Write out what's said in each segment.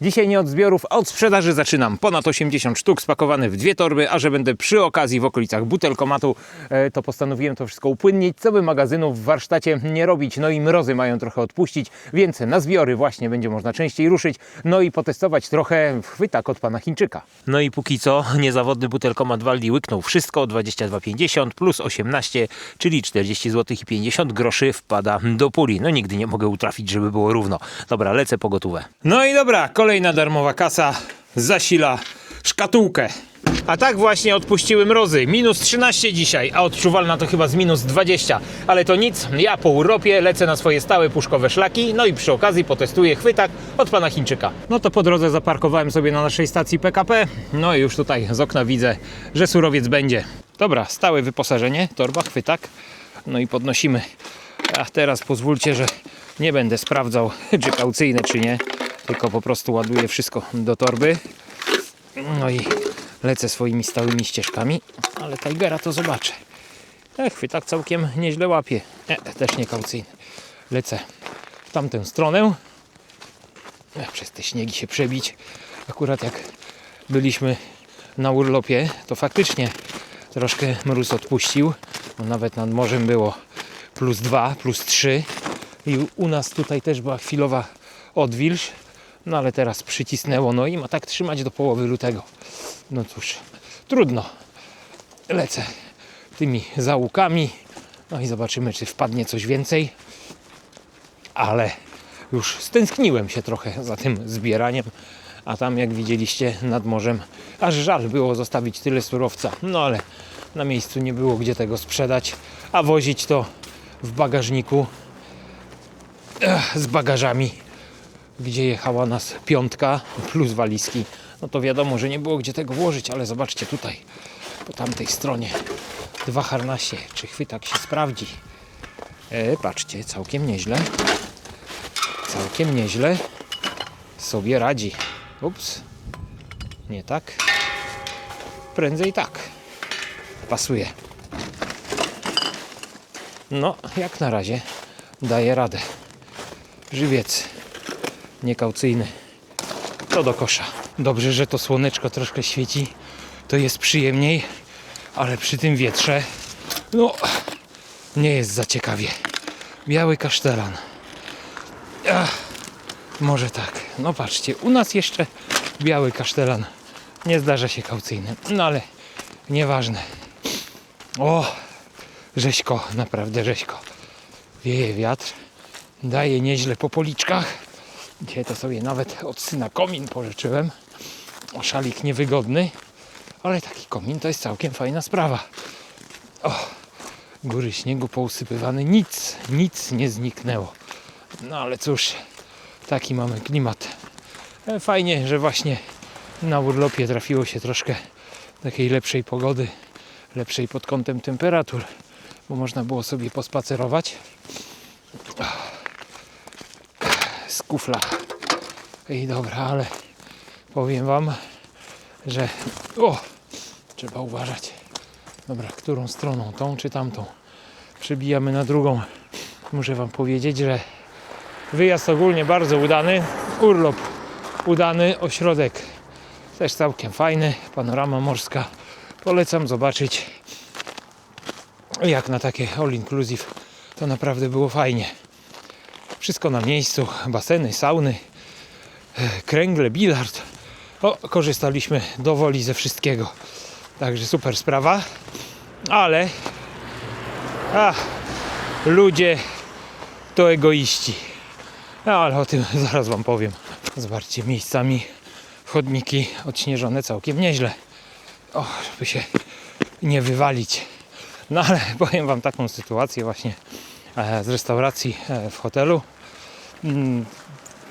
Dzisiaj nie od zbiorów, a od sprzedaży zaczynam. Ponad 80 sztuk spakowane w dwie torby, a że będę przy okazji w okolicach butelkomatu, e, to postanowiłem to wszystko upłynnić, co by magazynów w warsztacie nie robić. No i mrozy mają trochę odpuścić, więc na zbiory właśnie będzie można częściej ruszyć, no i potestować trochę chwytak od pana Chińczyka. No i póki co niezawodny butelkomat Waldi łyknął wszystko, 22,50 plus 18, czyli 40 zł i 50 groszy wpada do puli. No nigdy nie mogę utrafić, żeby było równo. Dobra, lecę po gotówę. No i dobra, kolejna darmowa kasa zasila szkatułkę. A tak właśnie odpuściły mrozy. Minus 13 dzisiaj, a odczuwalna to chyba z minus 20. Ale to nic, ja po Europie lecę na swoje stałe puszkowe szlaki, no i przy okazji potestuję chwytak od pana Chińczyka. No to po drodze zaparkowałem sobie na naszej stacji PKP, no i już tutaj z okna widzę, że surowiec będzie. Dobra, stałe wyposażenie, torba, chwytak, no i podnosimy. A teraz pozwólcie, że nie będę sprawdzał, czy kaucyjne, czy nie, tylko po prostu ładuję wszystko do torby. No i lecę swoimi stałymi ścieżkami, ale Tigera to zobaczę. E, chwytak całkiem nieźle łapie. E, też nie kaucyjny. Lecę w tamtą stronę. E, przez te śniegi się przebić. Akurat jak byliśmy na urlopie, to faktycznie troszkę mróz odpuścił. Nawet nad morzem było plus 2, plus 3. I u nas tutaj też była chwilowa odwilż. No ale teraz przycisnęło, no i ma tak trzymać do połowy lutego. No cóż, trudno. Lecę tymi załukami. No i zobaczymy, czy wpadnie coś więcej. Ale już stęskniłem się trochę za tym zbieraniem. A tam, jak widzieliście, nad morzem, aż żal było zostawić tyle surowca. No ale na miejscu nie było gdzie tego sprzedać, a wozić to w bagażniku Ech, z bagażami gdzie jechała nas piątka plus walizki, no to wiadomo, że nie było gdzie tego włożyć, ale zobaczcie tutaj, po tamtej stronie, dwa harnasie, czy chwytak się sprawdzi. E, patrzcie, całkiem nieźle, całkiem nieźle sobie radzi. Ups, nie tak, prędzej tak, pasuje. No, jak na razie daje radę. Żywiec niekaucyjny. To do kosza. Dobrze, że to słoneczko troszkę świeci. To jest przyjemniej, ale przy tym wietrze, no, nie jest za ciekawie. Biały kasztelan. Ach, może tak. No patrzcie, u nas jeszcze biały kasztelan. Nie zdarza się kaucyjny. No ale nieważne. O, rzeźko, naprawdę rzeźko. Wieje wiatr. Daje nieźle po policzkach. Dzisiaj to sobie nawet od syna komin pożyczyłem. Szalik niewygodny, ale taki komin to jest całkiem fajna sprawa. O, góry śniegu pousypywane, nic, nic nie zniknęło. No ale cóż, taki mamy klimat. E, Fajnie, że właśnie na urlopie trafiło się troszkę takiej lepszej pogody, lepszej pod kątem temperatur, bo można było sobie pospacerować z kufla. I dobra, ale powiem Wam, że o, trzeba uważać. Dobra, którą stroną, tą czy tamtą? Przebijamy na drugą. Muszę Wam powiedzieć, że wyjazd ogólnie bardzo udany. Urlop udany, ośrodek też całkiem fajny. Panorama morska. Polecam zobaczyć. Jak na takie all inclusive to naprawdę było fajnie. Wszystko na miejscu, baseny, sauny, e, kręgle, bilard. O, korzystaliśmy do woli ze wszystkiego. Także super sprawa. Ale a, ludzie to egoiści. No, ale o tym zaraz Wam powiem. Zobaczcie, miejscami chodniki odśnieżone całkiem nieźle. O, żeby się nie wywalić. No ale powiem Wam taką sytuację właśnie e, z restauracji e, w hotelu. Mm,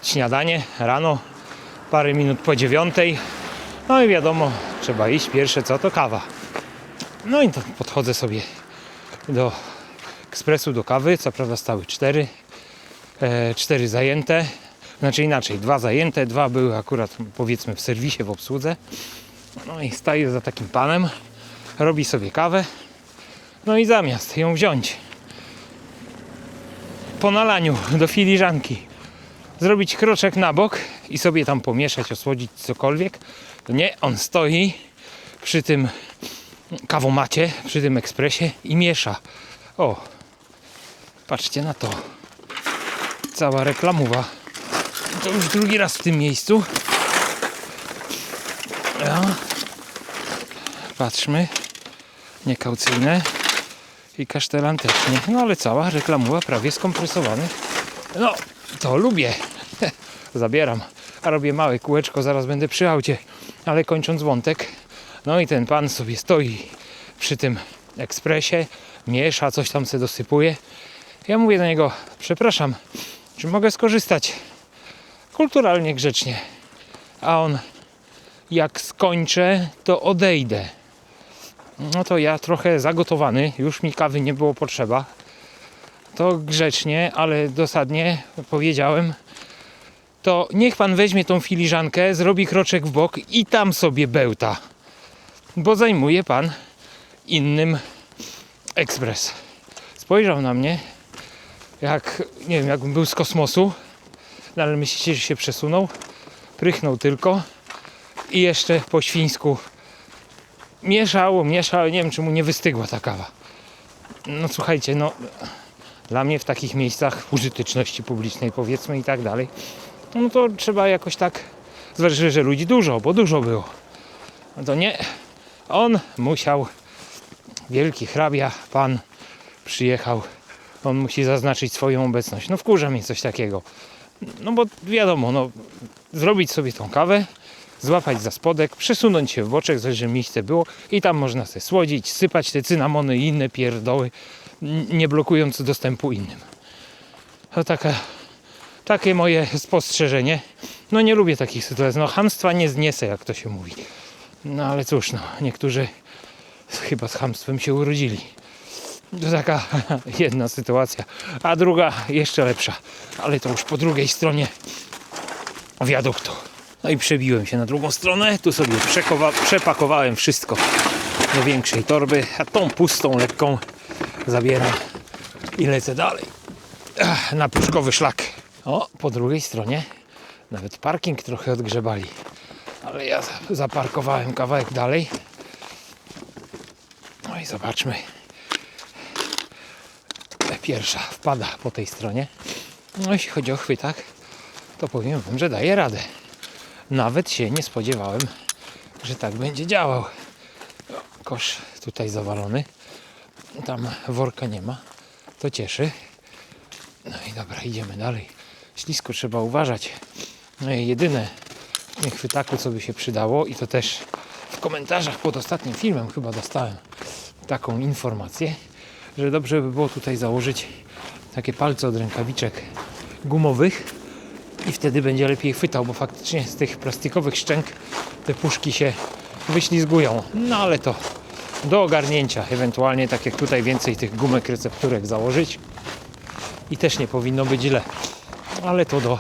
Śniadanie rano, parę minut po dziewiątej. No i wiadomo, trzeba iść. Pierwsze co to kawa. No i to podchodzę sobie do ekspresu, do kawy. Co prawda stały cztery. E, cztery zajęte. Znaczy inaczej, dwa zajęte, dwa były akurat powiedzmy w serwisie, w obsłudze. No i staję za takim panem, robi sobie kawę. No i zamiast ją wziąć po nalaniu do filiżanki, zrobić kroczek na bok i sobie tam pomieszać, osłodzić cokolwiek. Nie, on stoi przy tym kawomacie, przy tym ekspresie i miesza. O, patrzcie na to. Cała reklamowa. To już drugi raz w tym miejscu. Ja. Patrzmy. Niekaucyjne. I kasztelan też nie. No ale cała reklamowa prawie skompresowany. No, to lubię. Zabieram. A robię małe kółeczko, zaraz będę przy aucie. Ale kończąc wątek. No i ten pan sobie stoi przy tym ekspresie, miesza, coś tam se dosypuje. Ja mówię do niego, przepraszam, czy mogę skorzystać? Kulturalnie, grzecznie. A on, jak skończę, to odejdę. No to ja trochę zagotowany, już mi kawy nie było potrzeba. To grzecznie, ale dosadnie powiedziałem, to niech pan weźmie tą filiżankę, zrobi kroczek w bok i tam sobie bełta. Bo zajmuje pan innym ekspres. Spojrzał na mnie, jak, nie wiem, jakbym był z kosmosu, no ale myślicie, że się przesunął? Prychnął tylko i jeszcze po świńsku mieszał, mieszał, nie wiem, czy mu nie wystygła ta kawa. No słuchajcie, no dla mnie w takich miejscach użyteczności publicznej powiedzmy i tak dalej, no to trzeba jakoś tak zwłaszcza, że ludzi dużo, bo dużo było. No to nie, on musiał, wielki hrabia, pan przyjechał, on musi zaznaczyć swoją obecność. No wkurza mnie coś takiego. No bo wiadomo, no zrobić sobie tą kawę, złapać za spodek, przesunąć się w boczek, coś, że miejsce było i tam można sobie słodzić, sypać te cynamony i inne pierdoły, nie blokując dostępu innym. To taka, takie moje spostrzeżenie. No nie lubię takich sytuacji. No hamstwa nie zniesę, jak to się mówi. No ale cóż, no, niektórzy chyba z hamstwem się urodzili. To taka jedna sytuacja, a druga jeszcze lepsza, ale to już po drugiej stronie wiaduktu. No i przebiłem się na drugą stronę, tu sobie przepakowałem wszystko do większej torby, a tą pustą, lekką zabieram i lecę dalej Ach, na puszkowy szlak. O, po drugiej stronie nawet parking trochę odgrzebali, ale ja za- zaparkowałem kawałek dalej. No i zobaczmy. Pierwsza wpada po tej stronie. No jeśli chodzi o chwytak, to powiem wam, że daje radę. Nawet się nie spodziewałem, że tak będzie działał. Kosz tutaj zawalony. Tam worka nie ma. To cieszy. No i dobra, idziemy dalej. Ślisko trzeba uważać. No i jedyne w tym chwytaku, co by się przydało, i to też w komentarzach pod ostatnim filmem chyba dostałem taką informację, że dobrze by było tutaj założyć takie palce od rękawiczek gumowych i wtedy będzie lepiej chwytał, bo faktycznie z tych plastikowych szczęk te puszki się wyślizgują. No ale to do ogarnięcia, ewentualnie tak jak tutaj więcej tych gumek recepturek założyć i też nie powinno być źle, ale to do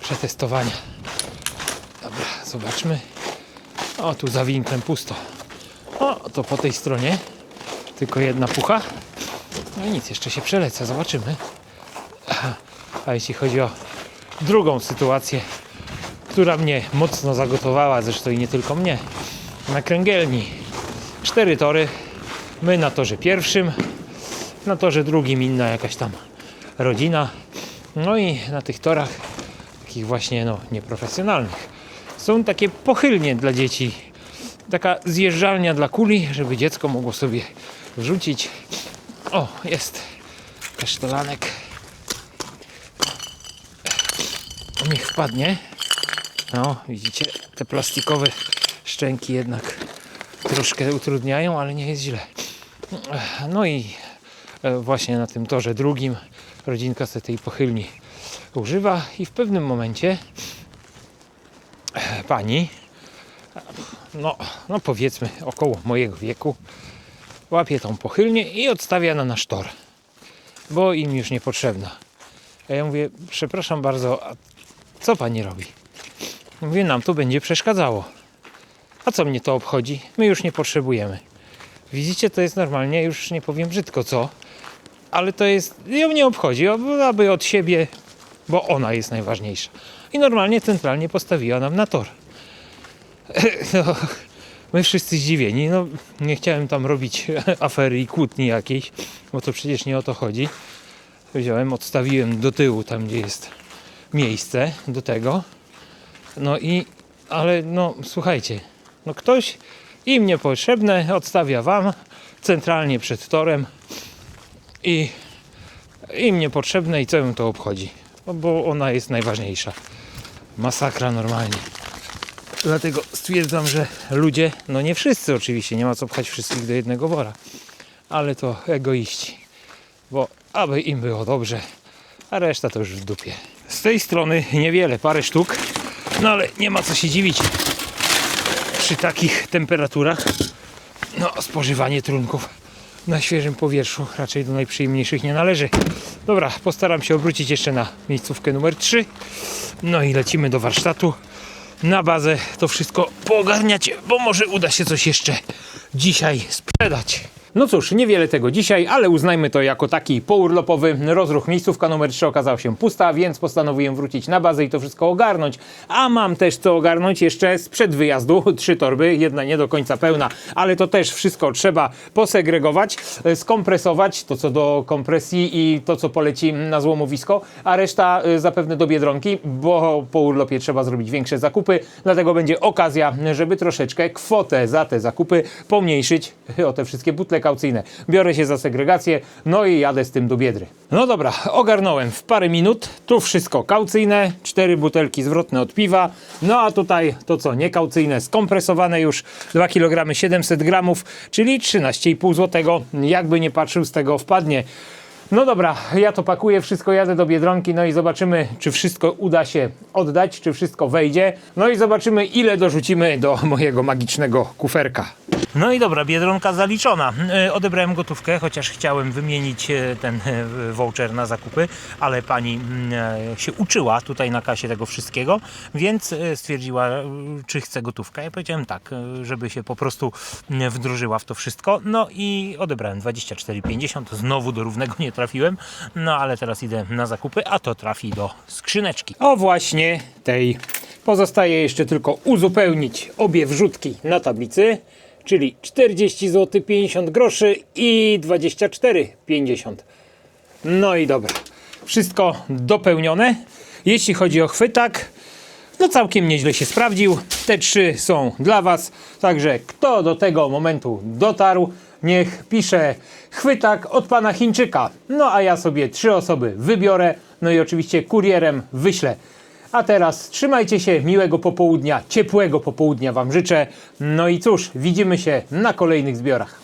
przetestowania. Dobra, zobaczmy. O, tu za winklem pusto. O, to po tej stronie tylko jedna pucha. No i nic, jeszcze się przelecę, zobaczymy. A jeśli chodzi o drugą sytuację, która mnie mocno zagotowała, zresztą i nie tylko mnie, na kręgielni. Cztery tory, my na torze pierwszym, na torze drugim inna jakaś tam rodzina. No i na tych torach, takich właśnie no, nieprofesjonalnych, są takie pochylnie dla dzieci. Taka zjeżdżalnia dla kuli, żeby dziecko mogło sobie wrzucić. O, jest kasztelanek. Niech wpadnie. No, widzicie, te plastikowe szczęki jednak troszkę utrudniają, ale nie jest źle. No i e, właśnie na tym torze drugim rodzinka sobie tej pochylni używa i w pewnym momencie e, pani, no, no powiedzmy około mojego wieku, łapie tą pochylnię i odstawia na nasz tor, bo im już niepotrzebna. Ja mówię, przepraszam bardzo, co pani robi? Mówię, nam to będzie przeszkadzało. A co mnie to obchodzi? My już nie potrzebujemy. Widzicie, to jest normalnie, już nie powiem brzydko co, ale to jest, ją nie obchodzi, aby- od siebie bo ona jest najważniejsza. I normalnie centralnie postawiła nam na tor. No, my wszyscy zdziwieni. No, nie chciałem tam robić afery i kłótni jakiejś, bo to przecież nie o to chodzi. Wziąłem, odstawiłem do tyłu, tam gdzie jest miejsce do tego. No i, ale no słuchajcie, no ktoś im niepotrzebne odstawia wam centralnie przed torem i im niepotrzebne i co ją to obchodzi, No, bo ona jest najważniejsza. Masakra normalnie. Dlatego stwierdzam, że ludzie, no nie wszyscy oczywiście, nie ma co pchać wszystkich do jednego wora, ale to egoiści, bo aby im było dobrze, a reszta to już w dupie. Tej strony niewiele, parę sztuk, no ale nie ma co się dziwić przy takich temperaturach. No, spożywanie trunków na świeżym powietrzu raczej do najprzyjemniejszych nie należy. Dobra, postaram się obrócić jeszcze na miejscówkę numer 3. No i lecimy do warsztatu na bazę to wszystko poogarniać, bo może uda się coś jeszcze dzisiaj sprzedać. No cóż, niewiele tego dzisiaj, ale uznajmy to jako taki pourlopowy rozruch. Miejscówka numer 3 okazała się pusta, więc postanowiłem wrócić na bazę i to wszystko ogarnąć. A mam też co ogarnąć jeszcze sprzed wyjazdu. Trzy torby, jedna nie do końca pełna, ale to też wszystko trzeba posegregować, e, skompresować, to co do kompresji i to co poleci na złomowisko, a reszta e, zapewne do Biedronki, bo po urlopie trzeba zrobić większe zakupy, dlatego będzie okazja, żeby troszeczkę kwotę za te zakupy pomniejszyć o te wszystkie butle kaucyjne. Biorę się za segregację, no i jadę z tym do Biedry. No dobra, ogarnąłem w parę minut, tu wszystko kaucyjne, cztery butelki zwrotne od piwa, no a tutaj to co, niekaucyjne, skompresowane już 2 kg 700 gramów, czyli 13,5 zł, jakby nie patrzył z tego wpadnie. No dobra, ja to pakuję, wszystko jadę do Biedronki, no i zobaczymy, czy wszystko uda się oddać, czy wszystko wejdzie. No i zobaczymy, ile dorzucimy do mojego magicznego kuferka. No i dobra, Biedronka zaliczona. E, Odebrałem gotówkę, chociaż chciałem wymienić e, ten e, voucher na zakupy, ale pani mm, się uczyła tutaj na kasie tego wszystkiego, więc stwierdziła, czy chce gotówkę. Ja powiedziałem tak, żeby się po prostu wdrożyła w to wszystko. No i odebrałem 24,50. Znowu do równego nie trafiłem, no ale teraz idę na zakupy, a to trafi do skrzyneczki. O właśnie tej. Pozostaje jeszcze tylko uzupełnić obie wrzutki na tablicy, czyli 40 zł 50 groszy i 24,50. No i dobra. Wszystko dopełnione. Jeśli chodzi o chwytak, no całkiem nieźle się sprawdził. Te trzy są dla Was. Także kto do tego momentu dotarł, niech pisze chwytak od pana Chińczyka. No a ja sobie trzy osoby wybiorę. No i oczywiście kurierem wyślę. A teraz trzymajcie się, miłego popołudnia, ciepłego popołudnia Wam życzę. No i cóż, widzimy się na kolejnych zbiorach.